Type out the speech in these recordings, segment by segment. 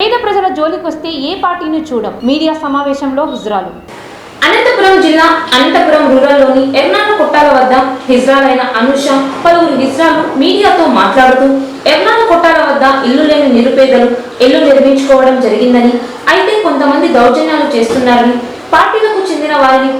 పేద ప్రజల జోలికొస్తే ఏ పార్టీని చూడం? మీడియా సమావేశంలో హుజరాలు. అనంతపురం జిల్లా అనంతపురం రూరల్లోని ఎర్నాడు కొట్టాల వద్ద హిజ్రాలైన అనుష పలువురు హిజ్రాలు మీడియాతో మాట్లాడుతూ ఎర్నాడు కొట్టాల వద్ద ఇల్లు లేని నిరుపేదలు ఇల్లు నిర్మించుకోవడం జరిగిందని అయితే కొంతమంది దౌర్జన్యాలు చేస్తున్నారని పార్టీలకు చెందిన వారిని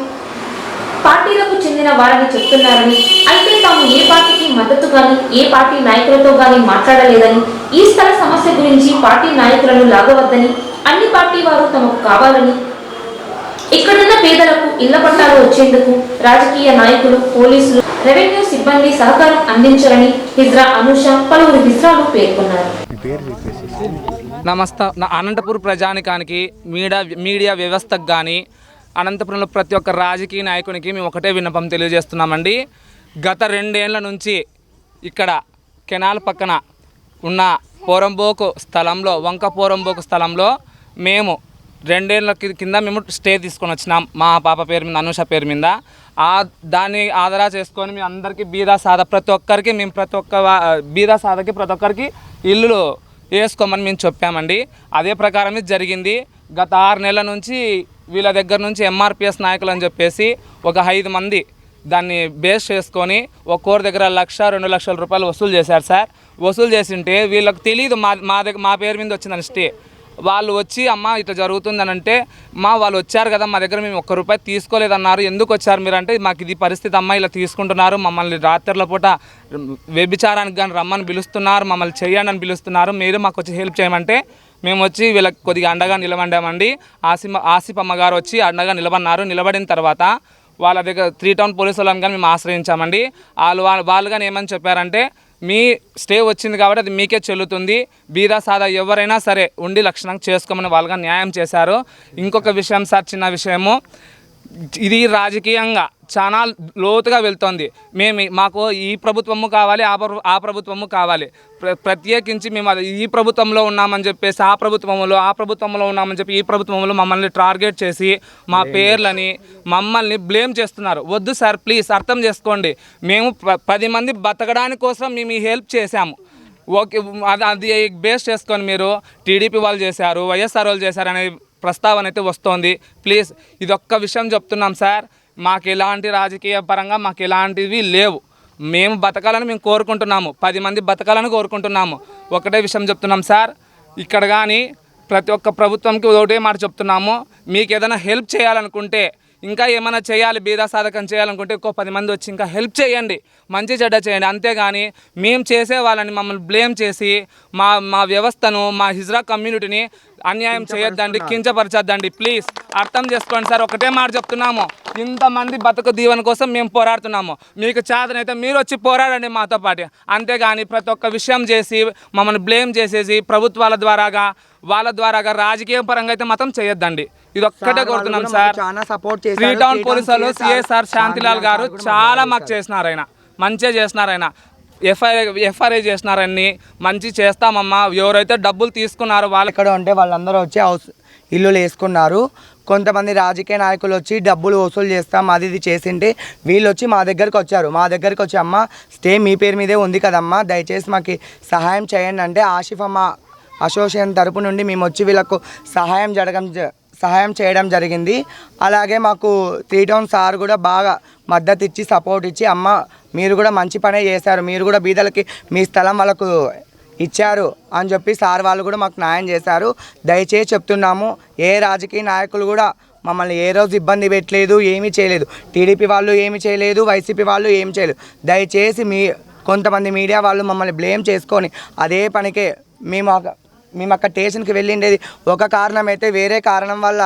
పార్టీలకు చెందిన వారని చెప్తున్నారని అయితే తాము ఏ పార్టీకి మద్దతు గాని ఏ పార్టీ నాయకులతో గాని మాట్లాడలేదని ఈ స్థల సమస్య గురించి పార్టీ నాయకులను లాగవద్దని అన్ని పార్టీ వారు తమకు కావాలని. ఇక్కడున్న పేదలకు ఇళ్ళ పట్టాలు వచ్చేందుకు రాజకీయ నాయకులు పోలీసులు రెవెన్యూ సిబ్బంది సహకారం అందించాలని హిజ్రా అనుష పలువురు హిజ్రాలు పేర్కొన్నారు. నమస్త. నా అనంతపురం ప్రజానికానికి మీడియా మీడియా వ్యవస్థకు కానీ అనంతపురంలో ప్రతి ఒక్క రాజకీయ నాయకునికి మేము ఒకటే విన్నపం తెలియజేస్తున్నామండి. గత రెండేళ్ళ నుంచి ఇక్కడ కెనాల్ పక్కన ఉన్న పోరంబోకు స్థలంలో వంక పోరంబోకు స్థలంలో మేము రెండేళ్ళ కింద మేము స్టే తీసుకొని వచ్చినాం. మా పాప పేరు మీద అనుష పేరు మీద. ఆ దాన్ని ఆదరా చేసుకొని మేము అందరికీ బీదా సాధ ప్రతి ఒక్కరికి మేము ప్రతి ఒక్క బీదా సాధకి ప్రతి ఒక్కరికి ఇల్లులు వేసుకోమని మేము చెప్పామండి. అదే ప్రకారం ఇది జరిగింది. గత ఆరు నెలల నుంచి వీళ్ళ దగ్గర నుంచి ఎంఆర్పిఎస్ నాయకులు అని చెప్పేసి ఒక ఐదు మంది దాన్ని బేస్ చేసుకొని ఒక్కోరి దగ్గర లక్ష రెండు లక్షల రూపాయలు వసూలు చేశారు సార్. వసూలు చేసింటే వీళ్ళకి తెలియదు మా మా దగ్గర మా పేరు మీద వచ్చిందని స్టే వాళ్ళు వచ్చి అమ్మ ఇట్లా జరుగుతుందని అంటే మా వాళ్ళు వచ్చారు కదా మా దగ్గర మేము ఒక్క రూపాయి తీసుకోలేదన్నారు. ఎందుకు వచ్చారు మీరు అంటే మాకు ఇది పరిస్థితి అమ్మ ఇలా తీసుకుంటున్నారు. మమ్మల్ని రాత్రుల పూట వ్యభిచారానికి కానీ రమ్మని పిలుస్తున్నారు. మమ్మల్ని చేయండి అని పిలుస్తున్నారు. మీరు మాకు వచ్చి హెల్ప్ చేయమంటే మేము వచ్చి వీళ్ళకి కొద్దిగా అండగా నిలబడ్డామండి. ఆసిమ ఆసిఫ్ అమ్మగారు వచ్చి అండగా నిలబడినారు నిలబడిన తర్వాత వాళ్ళ దగ్గర త్రీ టౌన్ పోలీసు వాళ్ళని కానీ మేము ఆశ్రయించామండి. వాళ్ళు వాళ్ళు వాళ్ళు కానీ ఏమని చెప్పారంటే మీ స్టే వచ్చింది కాబట్టి అది మీకే చెల్లుతుంది. బీదా సాదా ఎవరైనా సరే ఉండి లక్షణంగా చేసుకోమని వాళ్ళుగా న్యాయం చేశారు. ఇంకొక విషయం సార్ చిన్న విషయము. ఇది రాజకీయంగా చాలా లోతుగా వెళ్తోంది. మేము మాకు ఈ ప్రభుత్వము కావాలి ఆ ఆ ప్రభుత్వము కావాలి. ప్ర ప్రత్యేకించి మేము అది ఈ ప్రభుత్వంలో ఉన్నామని చెప్పేసి ఆ ప్రభుత్వంలో ఆ ప్రభుత్వంలో ఉన్నామని చెప్పి ఈ ప్రభుత్వంలో మమ్మల్ని టార్గెట్ చేసి మా పేర్లని మమ్మల్ని బ్లేమ్ చేస్తున్నారు. వద్దు సార్ ప్లీజ్ అర్థం చేసుకోండి. మేము ప- పది మంది బతకడానికి కోసం మేము ఈ హెల్ప్ చేశాము. ఓకే అది అది బేస్ చేసుకొని మీరు టీడీపీ వాళ్ళు చేశారు వైఎస్ఆర్ వాళ్ళు చేశారు అనే ప్రస్తావన అయితే వస్తోంది. ప్లీజ్ ఇది ఒక్క విషయం చెప్తున్నాం సార్. మాకు ఎలాంటి రాజకీయ పరంగా మాకు ఎలాంటివి లేవు. మేము బతకాలని మేము కోరుకుంటున్నాము. పది మంది బతకాలని కోరుకుంటున్నాము. ఒకటే విషయం చెప్తున్నాం సార్. ఇక్కడ కానీ ప్రతి ఒక్క ప్రభుత్వంకి ఒకటే మాట చెప్తున్నాము. మీకు ఏదైనా హెల్ప్ చేయాలనుకుంటే ఇంకా ఏమైనా చేయాలి బీదా సాధకం చేయాలనుకుంటే ఇంకో పది మంది వచ్చి ఇంకా హెల్ప్ చేయండి మంచి చెడ్డ చేయండి. అంతేగాని మేము చేసే వాళ్ళని మమ్మల్ని బ్లేమ్ చేసి మా మా వ్యవస్థను మా హిజ్రా కమ్యూనిటీని అన్యాయం చేయొద్దండి కించపరచొద్దండి. ప్లీజ్ అర్థం చేసుకోండి సార్ ఒకటే మాట చెప్తున్నాము. ఇంతమంది బతుకు దీవెన కోసం మేము పోరాడుతున్నాము. మీకు చేతనైతే మీరు వచ్చి పోరాడండి మాతో పాటు. అంతేగాని ప్రతి ఒక్క విషయం చేసి మమ్మల్ని బ్లేమ్ చేసేసి ప్రభుత్వాల ద్వారాగా వాళ్ళ ద్వారాగా రాజకీయ పరంగా అయితే మాత్రం చేయొద్దండి. ఇది ఒక్కటే కోరుతున్నాం సార్. చాలా సపోర్ట్ త్రీ చేశారు టౌన్ పోలీసు వాళ్ళు సిఎస్ఆర్ శాంతిలాల్ గారు చాలా మాకు చేసినారు ఆయన. మంచిగా చేసినారు ఆయన. ఎఫ్ఐఆర్ ఎఫ్ఐఆర్ చేసినారని మంచి చేస్తామమ్మా. ఎవరైతే డబ్బులు తీసుకున్నారో వాళ్ళకి ఎక్కడ ఉంటే వాళ్ళందరూ వచ్చి హౌస్ ఇల్లులు వేసుకున్నారు. కొంతమంది రాజకీయ నాయకులు వచ్చి డబ్బులు వసూలు చేస్తాం అది ఇది చేసింటే వీళ్ళు వచ్చి మా దగ్గరకు వచ్చారు. మా దగ్గరకు వచ్చి అమ్మ స్టే మీ పేరు మీదే ఉంది కదమ్మా దయచేసి మాకు సహాయం చేయండి. అంటే ఆసిఫ్ అమ్మ అసోసియేషన్ తరపు నుండి మేము వచ్చి వీళ్ళకు సహాయం జరగం జ- సహాయం చేయడం జరిగింది. అలాగే మాకు త్రీ టౌన్ సార్ కూడా బాగా మద్దతు ఇచ్చి సపోర్ట్ ఇచ్చి అమ్మ మీరు కూడా మంచి పనే చేశారు. మీరు కూడా బీదలకి మీ స్థలం వాళ్ళకు ఇచ్చారు అని చెప్పి సార్ వాళ్ళు కూడా మాకు న్యాయం చేశారు. దయచేసి చెప్తున్నాము ఏ రాజకీయ నాయకులు కూడా మమ్మల్ని ఏ రోజు ఇబ్బంది పెట్టలేదు ఏమీ చేయలేదు. టీడీపీ వాళ్ళు ఏమీ చేయలేదు వైసీపీ వాళ్ళు ఏమి చేయలేదు. దయచేసి మీ కొంతమంది మీడియా వాళ్ళు మమ్మల్ని బ్లేమ్ చేసుకొని అదే పనికే మేము మేము అక్కడ స్టేషన్కి వెళ్ళిండేది. ఒక కారణం అయితే వేరే కారణం వల్ల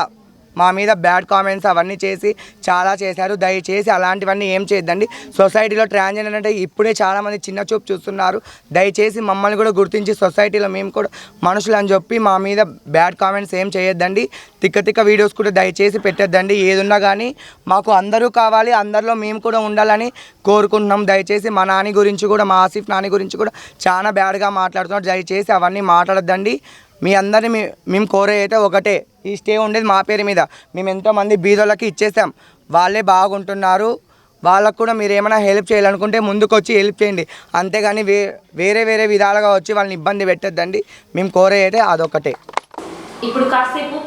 మా మీద బ్యాడ్ కామెంట్స్ అవన్నీ చేసి చాలా చేశారు. దయచేసి అలాంటివన్నీ ఏం చేయొద్దండి. సొసైటీలో ట్రాన్స్జెండర్ అంటే ఇప్పుడే చాలామంది చిన్న చూపు చూస్తున్నారు. దయచేసి మమ్మల్ని కూడా గుర్తించి సొసైటీలో మేము కూడా మనుషులు అని చెప్పి మా మీద బ్యాడ్ కామెంట్స్ ఏం చేయొద్దండి. తిక్క తిక్క వీడియోస్ కూడా దయచేసి పెట్టద్దండి. ఏదున్నా కానీ మాకు అందరూ కావాలి అందరిలో మేము కూడా ఉండాలని కోరుకుంటున్నాం. దయచేసి మా నాని గురించి కూడా మా ఆసిఫ్ నాని గురించి కూడా చాలా బ్యాడ్గా మాట్లాడుతున్నారు. దయచేసి అవన్నీ మాట్లాడొద్దండి. మీ అందరిని మేము కోరే అయితే ఒకటే. ఈ స్టే ఉండేది మా పేరు మీద. మేము ఎంతోమంది బీదోళ్ళకి ఇచ్చేసాం. వాళ్ళే బాగుంటున్నారు. వాళ్ళకు కూడా మీరు ఏమైనా హెల్ప్ చేయాలనుకుంటే ముందుకు వచ్చి హెల్ప్ చేయండి. అంతేగాని వే వేరే వేరే విధాలుగా వచ్చి వాళ్ళని ఇబ్బంది పెట్టద్దండి. మేము కోరే అయితే అదొకటే. ఇప్పుడు కాసేపు